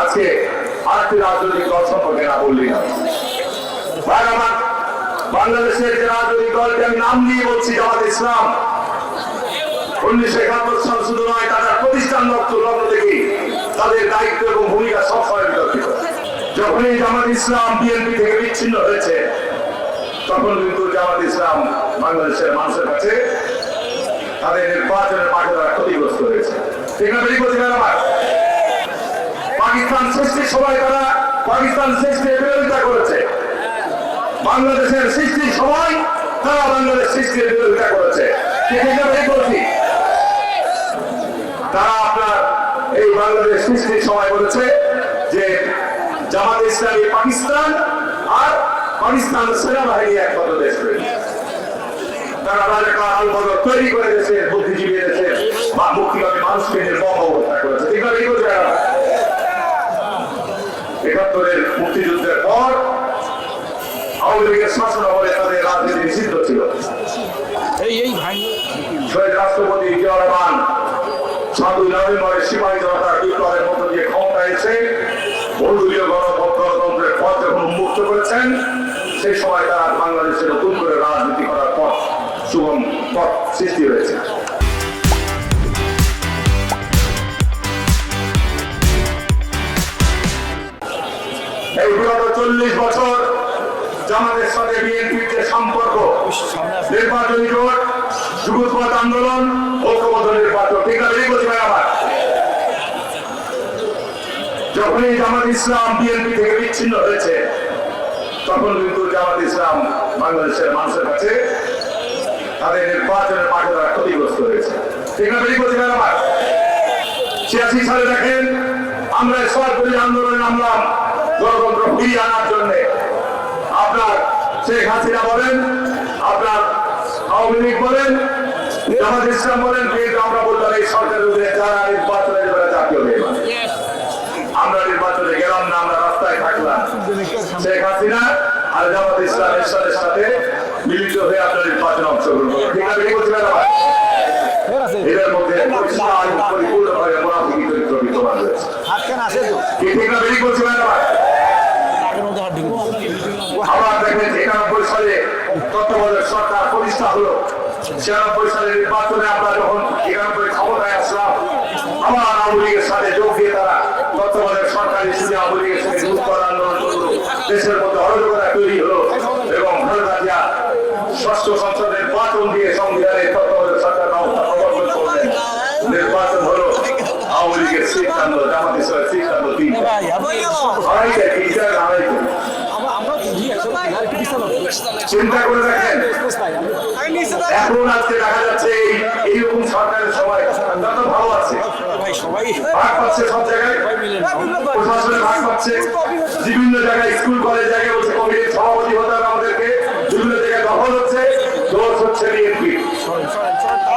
আজকে আরেকটি রাজনৈতিক দল সম্পর্কে না বললি না। বাংলাদেশের যে রাজনৈতিক দলকে আমি নাম দিয়ে বলছি, জামাত ইসলাম, উনিশশো একাত্তর সাল শুধু নয়, তাদের প্রতিষ্ঠান লক্ষ্য লগ্ন থেকে তাদের দায়িত্ব এবং ভূমিকা সবসময় বিতর্কিত। যখনই জামাত ইসলাম বিএনপি থেকে বিচ্ছিন্ন হয়েছে, তখন কিন্তু জামাত ইসলাম বাংলাদেশের মানুষের কাছে তাদের নির্বাচনের মাঠে তারা ক্ষতিগ্রস্ত হয়েছে। ঠিক না, বেরিয়ে পাকিস্তান সৃষ্টির সময় তারা পাকিস্তান সৃষ্টির বিরোধিতা করেছে। বাংলাদেশের সৃষ্টির সময় তারা বাংলাদেশ সৃষ্টির বিরোধিতা করেছে। তারা আপনার এই বাংলাদেশ সৃষ্টির সময় বলেছে যে জামাত ইসলামী পাকিস্তান আর পাকিস্তান সেনাবাহিনী দেশ তারা রাজাকা আলবদর তৈরি করে বুদ্ধিজীবী বা মুক্তিবাদী মানুষকে নির্মম অবস্থা করেছে ঠিক আছে এই বলছে এরা। একাত্তরের মুক্তিযুদ্ধের পর আওয়ামী লীগের শাসন আমলে তাদের রাজনীতি নিষিদ্ধ ছিল। শহীদ রাষ্ট্রপতি জিয়া রহমান সাধু নভেম্বরের সিপাহী জনতার বিপ্লবের মধ্য দিয়ে ক্ষমতা এসে বহুদলীয় গণতন্ত্রের পথ যখন উন্মুক্ত করেছেন সেই সময় তারা বাংলাদেশে নতুন করে রাজনীতি করার পথ সুগম পথ সৃষ্টি হয়েছে। এই বিগত চল্লিশ বছর জামাতের সাথে বিএনপির সম্পর্ক, নির্বাচনী জোট যুগপথ আন্দোলন, ঐক্যবদ্ধ নির্বাচন, ঠিক আছে বলছি ভাই আমার। যখনই জামাত ইসলাম বিএনপি থেকে বিচ্ছিন্ন হয়েছে, তখন কিন্তু জামাত ইসলাম বাংলাদেশের মানুষের কাছে তাদের নির্বাচনের মাঠে তারা ক্ষতিগ্রস্ত হয়েছে। ঠিক বেরিয়ে বলছি ভাই আমার। ছিয়াশি সালে দেখেন, আমরা সরকারি আন্দোলনে নামলাম। গণতন্ত্র ফিরিয়ে আনার জন্য। আপনার শেখ হাসিনা বলেন আপনার আওয়ামী লীগ বলেন জামাত ইসলাম বলেন কিন্তু আমরা বললাম এই সরকারের বিরুদ্ধে যারা নির্বাচনে যাবে জাতীয়। আমরা নির্বাচনে গেলাম না আমরা রাস্তায় থাকলাম। শেখ হাসিনা আর জামাত ইসলামের সাথে সাথে মিলিত হয়ে আপনার নির্বাচনে অংশগ্রহণ করবেন ঠিক আছে বলছিলেন আমার ফের আছে এদের মধ্যে পরিষ্কার এবং পরিপূর্ণভাবে মোনাফিকি চরিত্র বিদ্যমান রয়েছে হাত কেন আসে তো কি ঠিক না বেরিয়ে বলছি ম্যাডাম আগের মধ্যে হাত ঢুকে আবার দেখেন একানব্বই সালে তত্ত্বাবধায়ক সরকার প্রতিষ্ঠা হলো। ছিয়ানব্বই সালের নির্বাচনে আমরা যখন একানব্বই ক্ষমতায় আসলাম, আবার আওয়ামী লীগের সাথে যোগ দিয়ে তারা তত্ত্বাবধায়ক সরকার হিসেবে আওয়ামী লীগের সঙ্গে যুদ্ধ করার আন্দোলন করল দেশের মধ্যে অরাজকতা তৈরি হলো এবং খালেদা জিয়া ষষ্ঠ সংসদ নির্বাচন দিয়ে সংবিধানের তত্ত্বাবধায়ক সরকার ব্যবস্থা প্রবর্তন করলেন নির্বাচন হলো আওয়ামী লীগের সিদ্ধান্ত, জামাত ইসলামের চিন্তা করে দেখেন। এখন আজকে দেখা যাচ্ছে এইরকম সরকারের সবাই। যত ভালো আছে। ভাগ পাচ্ছে সব জায়গায়। প্রশাসনে ভাগ পাচ্ছে। বিভিন্ন জায়গায় স্কুল কলেজ জায়গায় কমিটির সভাপতি হতে হবে আমাদেরকে। বিভিন্ন জায়গায় দখল হচ্ছে। দোষ হচ্ছে বিএনপি। সরেন সরেন